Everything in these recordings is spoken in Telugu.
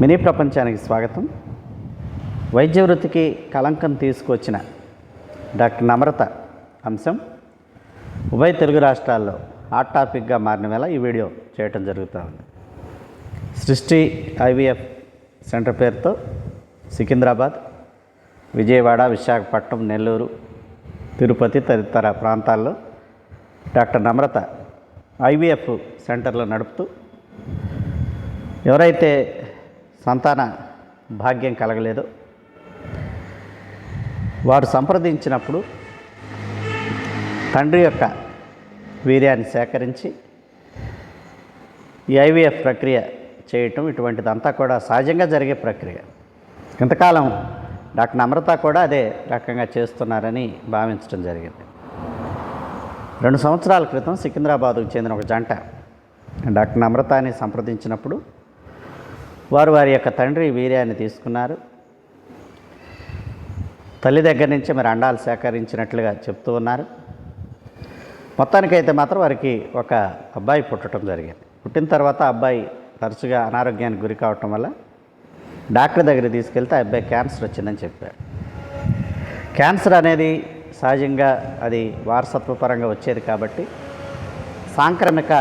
మినీ ప్రపంచానికి స్వాగతం. వైద్య వృత్తికి కలంకం తీసుకొచ్చిన డాక్టర్ నమ్రత అంశం. ఉభయ తెలుగు రాష్ట్రాల్లో హాట్ టాపిక్గా మారిన వేళ ఈ వీడియో చేయటం జరుగుతూ ఉంది. సృష్టి ఐవీఎఫ్ సెంటర్ పేరుతో సికింద్రాబాద్ విజయవాడ విశాఖపట్నం నెల్లూరు తిరుపతి తదితర ప్రాంతాల్లో డాక్టర్ నమ్రత ఐవీఎఫ్ సెంటర్లో నడుపుతూ ఎవరైతే సంతాన భాగ్యం కలగలేదు. వారు సంప్రదించినప్పుడు తండ్రి యొక్క వీర్యాన్ని సేకరించి ఈ ఐవీఎఫ్ ప్రక్రియ చేయటం ఇటువంటిదంతా కూడా సహజంగా జరిగే ప్రక్రియ. ఇంతకాలం డాక్టర్ నమ్రత కూడా అదే రకంగా చేస్తున్నారని భావించడం జరిగింది. రెండు సంవత్సరాల క్రితం సికింద్రాబాద్కు చెందిన ఒక జంట డాక్టర్ నమ్రతాని సంప్రదించినప్పుడు వారు వారి యొక్క తండ్రి వీర్యాన్ని తీసుకున్నారు. తల్లి దగ్గర నుంచి మరి అండాలు సేకరించినట్లుగా చెప్తూ ఉన్నారు. మొత్తానికైతే మాత్రం వారికి ఒక అబ్బాయి పుట్టడం జరిగింది. పుట్టిన తర్వాత అబ్బాయి తరచుగా అనారోగ్యానికి గురి కావటం వల్ల డాక్టర్ దగ్గర తీసుకెళ్తే అబ్బాయి క్యాన్సర్ వచ్చిందని చెప్పారు. క్యాన్సర్ అనేది సహజంగా అది వారసత్వ పరంగా వచ్చేది కాబట్టి సాంక్రమిక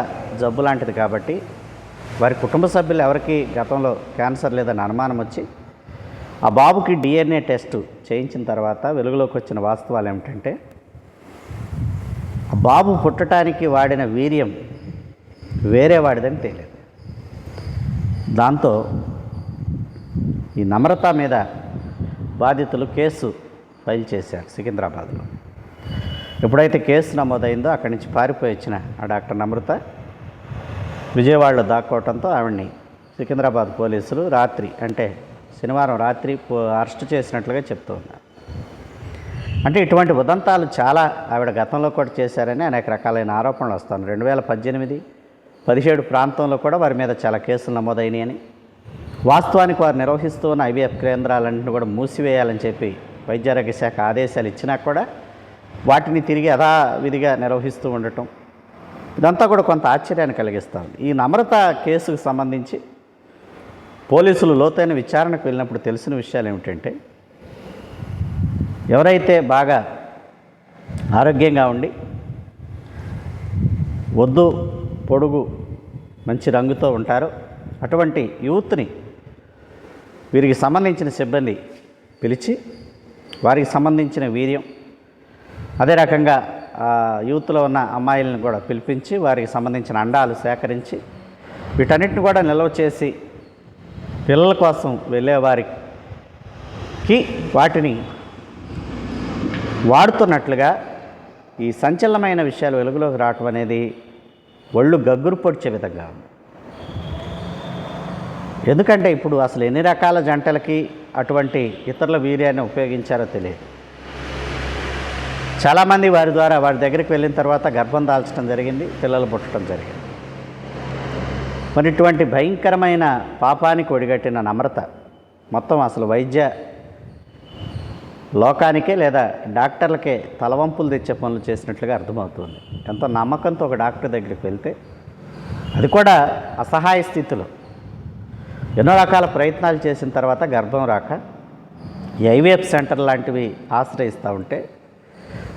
జబ్బు లాంటిది కాబట్టి వారి కుటుంబ సభ్యులు ఎవరికి గతంలో క్యాన్సర్ లేదని అనుమానం వచ్చి ఆ బాబుకి డిఎన్ఏ టెస్ట్ చేయించిన తర్వాత వెలుగులోకి వచ్చిన వాస్తవాలు ఏమిటంటే ఆ బాబు పుట్టడానికి వాడిన వీర్యం వేరే వాడిదని తెలియదు దాంతో ఈ నమ్రత మీద బాధితులు కేసు ఫైల్ చేశారు సికింద్రాబాద్లో. ఎప్పుడైతే కేసు నమోదైందో అక్కడి నుంచి పారిపోయి వచ్చిన ఆ డాక్టర్ నమ్రత విజయవాడలో దాక్కోవడంతో ఆవిడ్ని సికింద్రాబాద్ పోలీసులు రాత్రి అంటే శనివారం రాత్రి అరెస్ట్ చేసినట్లుగా చెప్తూ ఉన్నారు. అంటే ఇటువంటి ఉదంతాలు చాలా ఆవిడ గతంలో కూడా చేశారని అనేక రకాలైన ఆరోపణలు వస్తాను రెండు వేల పద్దెనిమిది పదిహేడు ప్రాంతంలో కూడా వారి మీద చాలా కేసులు నమోదైనాయని వాస్తవానికి వారు నిర్వహిస్తూ ఉన్న ఐవీఎఫ్ కేంద్రాలన్నింటినీ కూడా మూసివేయాలని చెప్పి వైద్యారోగ్య శాఖ ఆదేశాలు ఇచ్చినా కూడా వాటిని తిరిగి యథావిధిగా నిర్వహిస్తూ ఉండటం ఇదంతా కూడా కొంత ఆశ్చర్యాన్ని కలిగిస్తుంది ఈ నమ్రత కేసుకు సంబంధించి పోలీసులు లోతైన విచారణకు వెళ్ళినప్పుడు తెలిసిన విషయాలు ఏమిటంటే ఎవరైతే బాగా ఆరోగ్యంగా ఉండి వద్దు పొడుగు మంచి రంగుతో ఉంటారో అటువంటి యూత్ని వీరికి సంబంధించిన సిబ్బంది పిలిచి వారికి సంబంధించిన వీర్యం అదే రకంగా యూత్లో ఉన్న అమ్మాయిలను కూడా పిలిపించి వారికి సంబంధించిన అండాలు సేకరించి వీటన్నిటిని కూడా నిల్వ చేసి పిల్లల కోసం వెళ్ళేవారికి వాటిని వాడుతున్నట్లుగా ఈ సంచలనమైన విషయాలు వెలుగులోకి రావటం అనేది ఒళ్ళు గగ్గురు పొడిచే విధంగా ఉంది. ఎందుకంటే ఇప్పుడు అసలు ఎన్ని రకాల జంటలకి అటువంటి ఇతరుల వీర్యాన్ని ఉపయోగించారో తెలియదు. చాలామంది వారి ద్వారా వారి దగ్గరికి వెళ్ళిన తర్వాత గర్భం దాల్చడం జరిగింది పిల్లలు పుట్టడం జరిగింది. మరి ఇటువంటి భయంకరమైన పాపానికి ఒడిగట్టిన నమ్రత మొత్తం అసలు వైద్య లోకానికే లేదా డాక్టర్లకే తలవంపులు తెచ్చే పనులు చేసినట్లుగా అర్థమవుతుంది. ఎంతో నమ్మకంతో ఒక డాక్టర్ దగ్గరికి వెళ్తే అది కూడా అసహాయ స్థితిలో. ఎన్నో రకాల ప్రయత్నాలు చేసిన తర్వాత గర్భం రాక ఈ ఐవీఎఫ్ సెంటర్ లాంటివి ఆశ్రయిస్తూ ఉంటే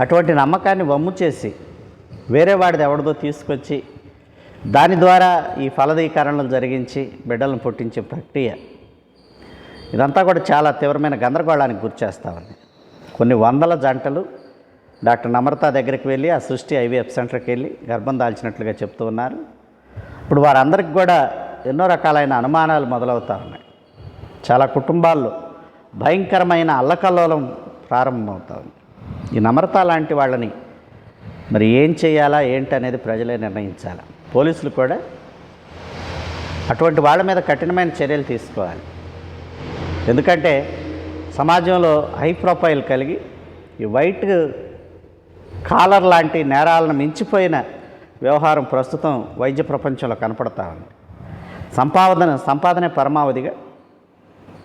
అటువంటి నమ్మకాన్ని వమ్ము చేసి వేరే వాడిది ఎవరిదో తీసుకొచ్చి దాని ద్వారా ఈ ఫలదీకరణలు జరిగించి బిడ్డలను పుట్టించే ప్రక్రియ. ఇదంతా కూడా చాలా తీవ్రమైన గందరగోళానికి గురిచేస్తూ ఉంది కొన్ని వందల జంటలు డాక్టర్ నమ్రత దగ్గరికి వెళ్ళి ఆ సృష్టి ఐవీఎఫ్ సెంటర్కి వెళ్ళి గర్భం దాల్చినట్లుగా చెప్తూ ఉన్నారు. ఇప్పుడు వారందరికి కూడా ఎన్నో రకాలైన అనుమానాలు మొదలవుతూ ఉన్నాయి చాలా కుటుంబాల్లో భయంకరమైన అల్లకల్లోలం ప్రారంభమవుతా ఉంది ఈ నమ్రత లాంటి వాళ్ళని మరి ఏం చేయాలా ఏంటి అనేది ప్రజలే నిర్ణయించాలి. పోలీసులు కూడా అటువంటి వాళ్ళ మీద కఠినమైన చర్యలు తీసుకోవాలి. ఎందుకంటే సమాజంలో హై ప్రొఫైల్ కలిగి ఈ వైట్ కాలర్ లాంటి నేరాలను మించిపోయిన వ్యవహారం ప్రస్తుతం వైద్య ప్రపంచంలో కనపడతా ఉంది. సంపాదన సంపాదనే పరమావధిగా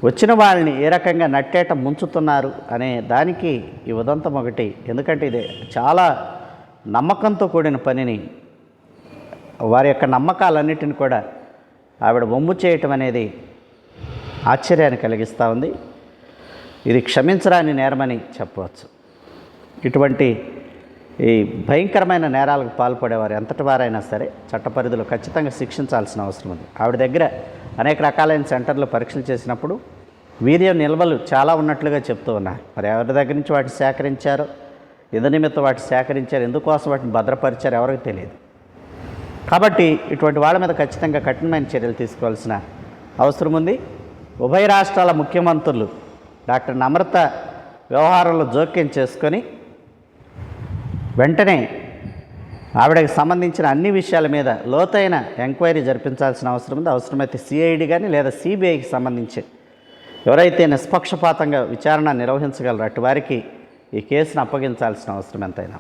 వచ్చిన వాళ్ళని ఏ రకంగా నట్టేట ముంచుతున్నారు అనే దానికి ఈ ఉదంతం ఒకటి. ఎందుకంటే ఇది చాలా నమ్మకంతో కూడిన పనిని వారి యొక్క నమ్మకాలన్నిటిని కూడా ఆవిడ బొమ్ము చేయటం అనేది ఆశ్చర్యాన్ని కలిగిస్తూ ఉంది. ఇది క్షమించరాని నేరమని చెప్పవచ్చు. ఇటువంటి ఈ భయంకరమైన నేరాలకు పాల్పడేవారు ఎంతటి వారైనా సరే చట్ట పరిధిలో ఖచ్చితంగా శిక్షించాల్సిన అవసరం ఉంది. ఆవిడ దగ్గర అనేక రకాలైన సెంటర్లు పరీక్షలు చేసినప్పుడు వీర్య నిల్వలు చాలా ఉన్నట్లుగా చెప్తూ ఉన్నారు. మరి ఎవరి దగ్గర నుంచి వాటిని సేకరించారు? ఎదు నిమిత్తం వాటిని సేకరించారు. ఎందుకోసం వాటిని భద్రపరిచారు? ఎవరికి తెలియదు. కాబట్టి ఇటువంటి వాళ్ళ మీద ఖచ్చితంగా కఠినమైన చర్యలు తీసుకోవాల్సిన అవసరం ఉంది. ఉభయ రాష్ట్రాల ముఖ్యమంత్రులు డాక్టర్ నమ్రత వ్యవహారంలో జోక్యం చేసుకొని వెంటనే ఆవిడకి సంబంధించిన అన్ని విషయాల మీద లోతైన ఎంక్వైరీ జరిపించాల్సిన అవసరం ఉంది. అవసరమైతే సిఐడి కానీ లేదా సిబిఐకి సంబంధించి ఎవరైతే నిష్పక్షపాతంగా విచారణ నిర్వహించగలరు అటువారికి ఈ కేసును అప్పగించాల్సిన అవసరం ఎంతైనా.